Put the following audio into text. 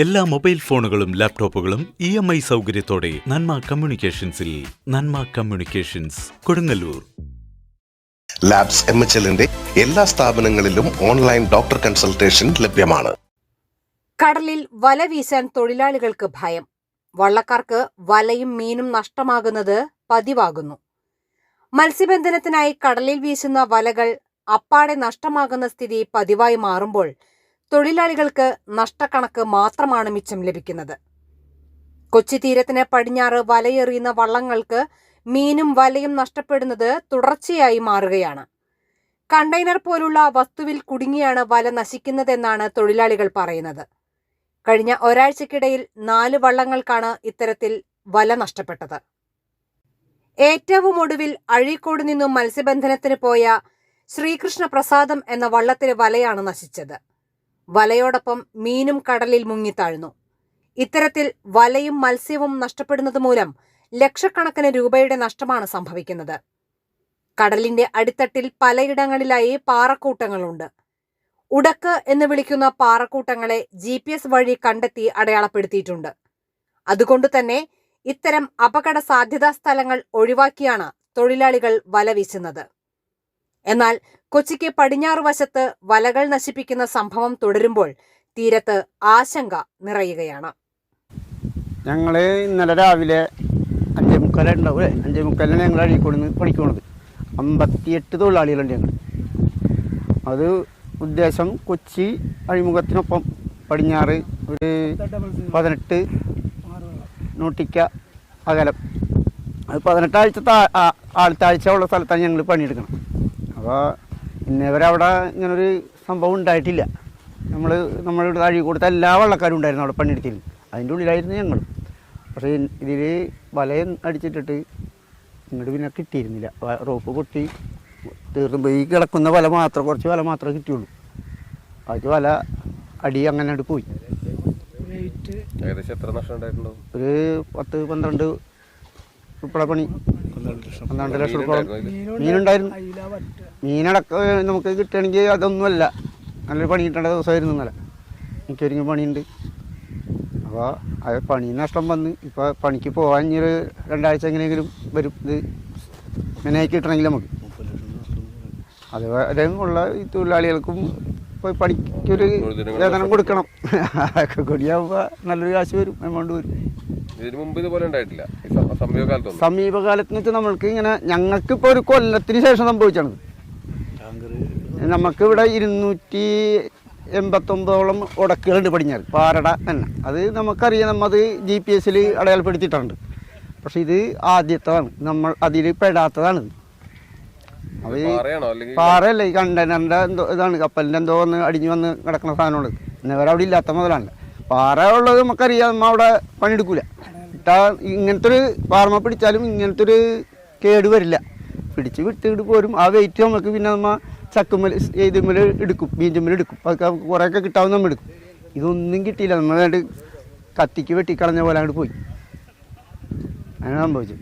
എല്ലാ മൊബൈൽ ഫോണുകളും ലാപ്ടോപ്പുകളും ഇ എം ഐ സൗകര്യത്തോടെ Nanma കമ്മ്യൂണിക്കേഷൻസിൽ Nanma communications Kodungallur. Labs M H എല്ലിന്റെ എല്ലാ സ്ഥാപനങ്ങളിലും ഓൺലൈൻ ഡോക്ടർ കൺസൾട്ടേഷൻ ലഭ്യമാണ്. കടലിൽ വല വീശാൻ തൊഴിലാളികൾക്ക് ഭയം. വള്ളക്കാർക്ക് വലയും മീനും നഷ്ടമാകുന്നത് പതിവാകുന്നു. മത്സ്യബന്ധനത്തിനായി കടലിൽ വീശുന്ന വലകൾ അപ്പാടെ നഷ്ടമാകുന്ന സ്ഥിതി പതിവായി മാറുമ്പോൾ തൊഴിലാളികൾക്ക് നഷ്ടക്കണക്ക് മാത്രമാണ് മിച്ചം ലഭിക്കുന്നത്. കൊച്ചി തീരത്തിന് പടിഞ്ഞാറ് വലയെറിയുന്ന വള്ളങ്ങൾക്ക് മീനും വലയും നഷ്ടപ്പെടുന്നത് തുടർച്ചയായി മാറുകയാണ്. കണ്ടെയ്നർ പോലുള്ള വസ്തുവിൽ കുടുങ്ങിയാണ് വല നശിക്കുന്നതെന്നാണ് തൊഴിലാളികൾ പറയുന്നത്. കഴിഞ്ഞ ഒരാഴ്ചക്കിടയിൽ നാല് വള്ളങ്ങൾക്കാണ് ഇത്തരത്തിൽ വല നഷ്ടപ്പെട്ടത്. ഏറ്റവും ഒടുവിൽ അഴീക്കോട് നിന്നും മത്സ്യബന്ധനത്തിന് പോയ ശ്രീകൃഷ്ണ പ്രസാദം എന്ന വള്ളത്തിലെ വലയാണ് നശിച്ചത്. വലയോടൊപ്പം മീനും കടലിൽ മുങ്ങിത്താഴ്ന്നു ഇത്തരത്തിൽ വലയും മത്സ്യവും നഷ്ടപ്പെടുന്നത് മൂലം ലക്ഷക്കണക്കിന് രൂപയുടെ നഷ്ടമാണ് സംഭവിക്കുന്നത്. കടലിന്റെ അടിത്തട്ടിൽ പലയിടങ്ങളിലായി പാറക്കൂട്ടങ്ങളുണ്ട്. ഉടക്ക് എന്ന് വിളിക്കുന്ന പാറക്കൂട്ടങ്ങളെ ജി പി എസ് വഴി കണ്ടെത്തി അടയാളപ്പെടുത്തിയിട്ടുണ്ട്. അതുകൊണ്ട് തന്നെ ഇത്തരം അപകട സാധ്യതാ സ്ഥലങ്ങൾ ഒഴിവാക്കിയാണ് തൊഴിലാളികൾ വല വീശുന്നത്. എന്നാൽ കൊച്ചിക്ക് പടിഞ്ഞാറ് വശത്ത് വലകൾ നശിപ്പിക്കുന്ന സംഭവം തുടരുമ്പോൾ തീരത്ത് ആശങ്ക നിറയുകയാണ്. ഞങ്ങൾ ഇന്നലെ രാവിലെ അഞ്ചേ മുക്കാലുണ്ടാവും അല്ലേ അഞ്ചേ മുക്കാലിനാണ് ഞങ്ങൾ അഴീക്കോട് പഠിക്കുന്നത് അമ്പത്തിയെട്ട് തൊഴിലാളികളുണ്ട് ഞങ്ങൾ അത് ഉദ്ദേശം കൊച്ചി അഴിമുഖത്തിനൊപ്പം പടിഞ്ഞാറ് ഒരു പതിനെട്ട് നോട്ടിക്ക അകലം. അത് പതിനെട്ടാഴ്ച ആഴ്ച ആ- ഉള്ള സ്ഥലത്താണ് ഞങ്ങൾ പണിയെടുക്കണം അപ്പോൾ ഇന്നേവരെ അവിടെ ഇങ്ങനൊരു സംഭവം ഉണ്ടായിട്ടില്ല. നമ്മൾ നമ്മളുടെ അഴീക്കോടത്തെ എല്ലാ വള്ളക്കാരും ഉണ്ടായിരുന്നു അവിടെ പണിയെടുത്തിരുന്നു അതിന്റെ ഉള്ളിലായിരുന്നു ഞങ്ങൾ പക്ഷേ ഇതിൽ വലയം അടിച്ചിട്ടിട്ട് ഇങ്ങോട്ട് പിന്നെ കിട്ടിയിരുന്നില്ല. റോപ്പ് പൊട്ടി തീർന്നു. ഈ കിടക്കുന്ന വല മാത്രം കുറച്ച് വല മാത്രമേ കിട്ടിയുള്ളൂ. അത് വല അടി അങ്ങനെ അങ്ങട് പോയി. ഏകദേശം എത്ര നഷ്ടം ഉണ്ടായിട്ടുണ്ടോ ഒരു പത്ത് പന്ത്രണ്ട് ഉൾപ്പെടെ പണി പന്ത്രണ്ട് ലക്ഷം. ഉൾപ്പെടെ മീനുണ്ടായിരുന്നു. മീനടക്കം നമുക്ക് കിട്ടണമെങ്കിൽ അതൊന്നുമല്ല. നല്ലൊരു പണി കിട്ടേണ്ട ദിവസമായിരുന്നു ഇന്നലെ. എനിക്കൊരുങ്ങി പണിയുണ്ട്. അപ്പോൾ അത് പണി നഷ്ടം വന്ന് ഇപ്പോൾ പണിക്ക് പോകാൻ ഇനി ഒരു രണ്ടാഴ്ച എങ്ങനെയെങ്കിലും വരും. ഇത് മെനായി കിട്ടണമെങ്കിൽ നമുക്ക്. അതുവരെ ഉള്ള ഈ തൊഴിലാളികൾക്കും പോയി പണിക്കൊരു വേതനം കൊടുക്കണം. അതൊക്കെ കൂടിയാകുമ്പോൾ നല്ലൊരു കാശ് വരും. എമൗണ്ട് വരും. ഇതിന് മുമ്പ് ഇതുപോലെ ഉണ്ടായിട്ടില്ല. സമീപകാലത്ത് വെച്ചാൽ നമ്മൾക്ക് ഇങ്ങനെ ഞങ്ങൾക്ക് ഇപ്പോൾ ഒരു കൊല്ലത്തിന് ശേഷം സംഭവിച്ചാണ്. നമുക്ക് ഇവിടെ ഇരുന്നൂറ്റി എൺപത്തൊമ്പതോളം ഉടക്കുകളുണ്ട് പടിഞ്ഞാറ്. പാരട തന്നെ. അത് നമുക്കറിയാം നമ്മത് ജി പി എസിൽ അടയാളപ്പെടുത്തിയിട്ടുണ്ട്. പക്ഷെ ഇത് ആദ്യത്തതാണ്. നമ്മൾ അതിൽ പെടാത്തതാണ്. അത് ഈ പാറയാണോ? അല്ലെങ്കിൽ പാറയല്ല ഈ കണ്ടെയ്നറിന്റെ എന്തോ ഇതാണ് കപ്പലിന്റെ എന്തോ ഒന്ന് അടിഞ്ഞു വന്ന് കിടക്കുന്ന സാധനമാണ്. ഇന്നവരെ അവിടെ ഇല്ലാത്ത മുതലാണ്. പാറ ഉള്ളത് നമുക്കറിയാം. നമ്മ അവിടെ പണിയെടുക്കൂല. ഇട്ടാ ഇങ്ങനത്തെ ഒരു പാറമ പിടിച്ചാലും ഇങ്ങനത്തെ ഒരു കേട് വരില്ല. പിടിച്ച് വിട്ടിട്ട് പോരും. ആ വെയിറ്റ് നമുക്ക് പിന്നെ നമ്മ ചക്കുമ്മൽ ഏതുമ്മൽ എടുക്കും. ബീഞ്ചുമ്മൽ എടുക്കും. അതൊക്കെ നമുക്ക് കുറേയൊക്കെ കിട്ടാവുന്ന നമ്മൾ എടുക്കും. ഇതൊന്നും കിട്ടിയില്ല. നമ്മൾ കത്തിക്ക് വെട്ടിക്കളഞ്ഞ പോലെ അങ്ങോട്ട് പോയി. അങ്ങനെ സംഭവിച്ചു.